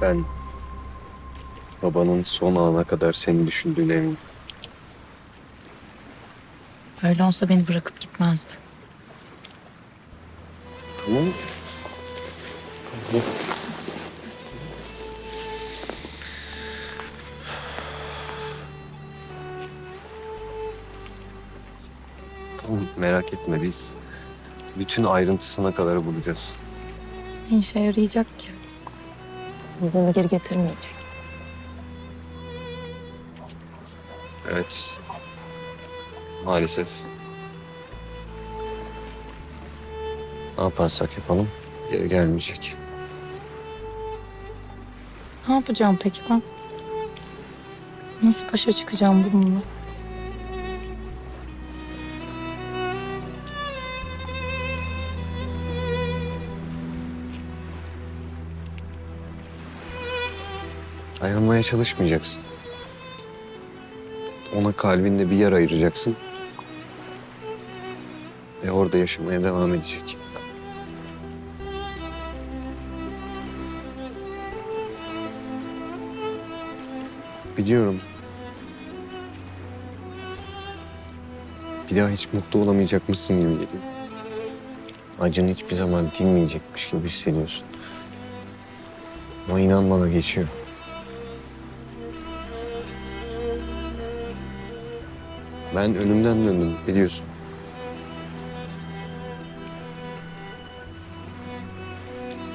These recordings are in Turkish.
Ben babanın son ana kadar seni düşündüğüne eminim. Öyle olsa beni bırakıp gitmezdi. Tamam? Tamam. Tamam merak etme biz bütün ayrıntısına kadar bulacağız. İşe yarayacak ki? Babamı geri getirmeyecek. Evet. Maalesef. Ne yaparsak yapalım geri gelmeyecek. Ne yapacağım peki ben? Nasıl başa çıkacağım bununla? Dayanmaya çalışmayacaksın. Ona kalbinde bir yer ayıracaksın. Ve orada yaşamaya devam edecek. Biliyorum. Bir daha hiç mutlu olamayacakmışsın gibi geliyor. Acın hiçbir zaman dinmeyecekmiş gibi hissediyorsun. Ama inan bana geçiyor. Ben ölümden döndüm biliyorsun.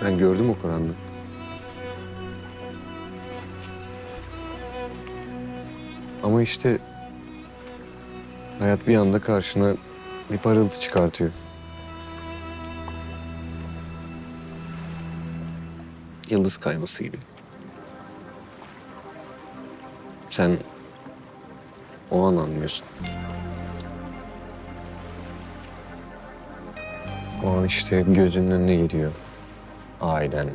Ben gördüm o karanlığı. Ama işte hayat bir anda karşına bir parıltı çıkartıyor. Yıldız kayması gibi. Sen o an anlıyorsun. O an işte gözünün önüne geliyor. Ailen.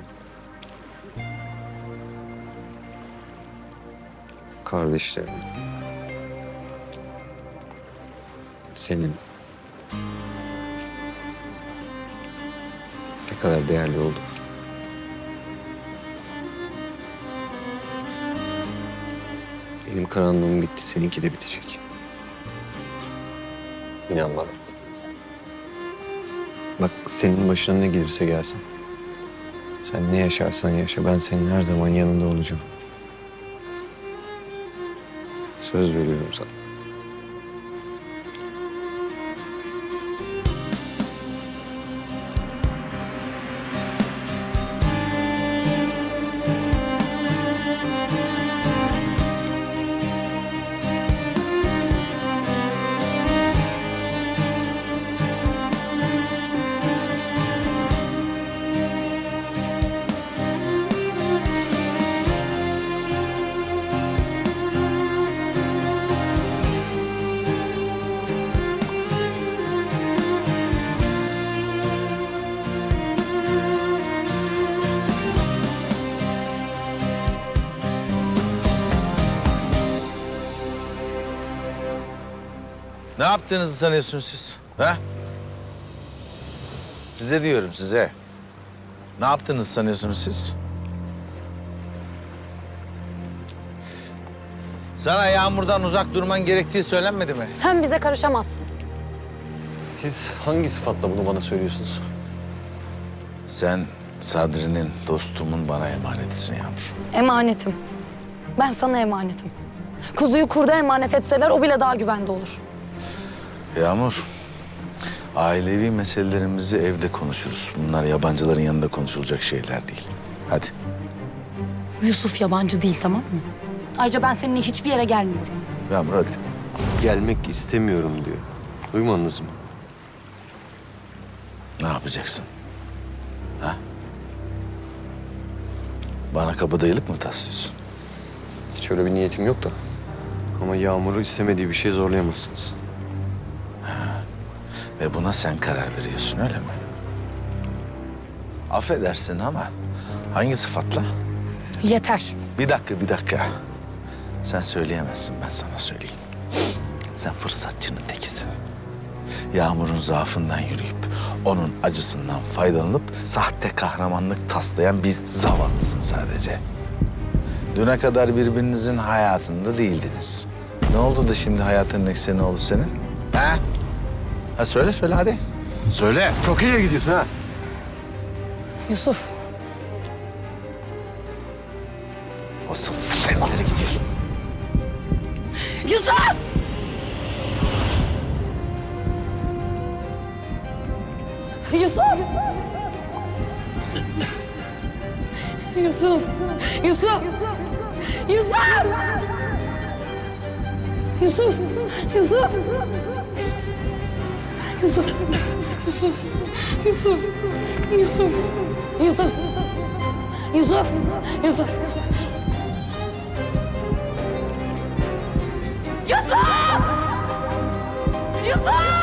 Kardeşlerin. Senin. Ne kadar değerli oldu. Benim karanlığım bitti, seninki de bitecek. İnan bana. Bak senin başına ne gelirse gelsin. Sen ne yaşarsan yaşa, ben senin her zaman yanında olacağım. Söz veriyorum sana. Yaptığınızı sanıyorsunuz siz? Ha? Size diyorum size. Ne yaptığınızı sanıyorsunuz siz? Sana yağmurdan uzak durman gerektiği söylenmedi mi? Sen bize karışamazsın. Siz hangi sıfatla bunu bana söylüyorsunuz? Sen Sadri'nin, dostumun bana emanetisin Yağmur. Emanetim. Ben sana emanetim. Kuzuyu kurda emanet etseler o bile daha güvende olur. Yağmur, ailevi meselelerimizi evde konuşuruz. Bunlar yabancıların yanında konuşulacak şeyler değil. Hadi. Yusuf yabancı değil tamam mı? Ayrıca ben seninle hiçbir yere gelmiyorum. Yağmur hadi. Gelmek istemiyorum diyor. Duymadınız mı? Ne yapacaksın? Ha? Bana kabadayılık mı taslıyorsun? Hiç öyle bir niyetim yok da. Ama Yağmur'u istemediği bir şey zorlayamazsınız. Ve buna sen karar veriyorsun öyle mi? Affedersin ama hangi sıfatla? Yeter. Bir dakika, bir dakika. Sen söyleyemezsin, ben sana söyleyeyim. Sen fırsatçının tekisin. Yağmur'un zaafından yürüyüp onun acısından faydalanıp sahte kahramanlık taslayan bir zavallısın sadece. Düne kadar birbirinizin hayatında değildiniz. Ne oldu da şimdi hayatının ekseni oldu senin? Ha? Ha söyle söyle hadi. Söyle. Çok iyiye gidiyorsun ha. Yusuf. Asıl sen nereye gidiyorsun? Yusuf! Yusuf! Yusuf! Yusuf! Yusuf! Yusuf! Yusuf! Yusuf. Yusuf. Yusuf. Yusuf. Yusuf. Yusuf. Yusuf. Yusuf! Yusuf!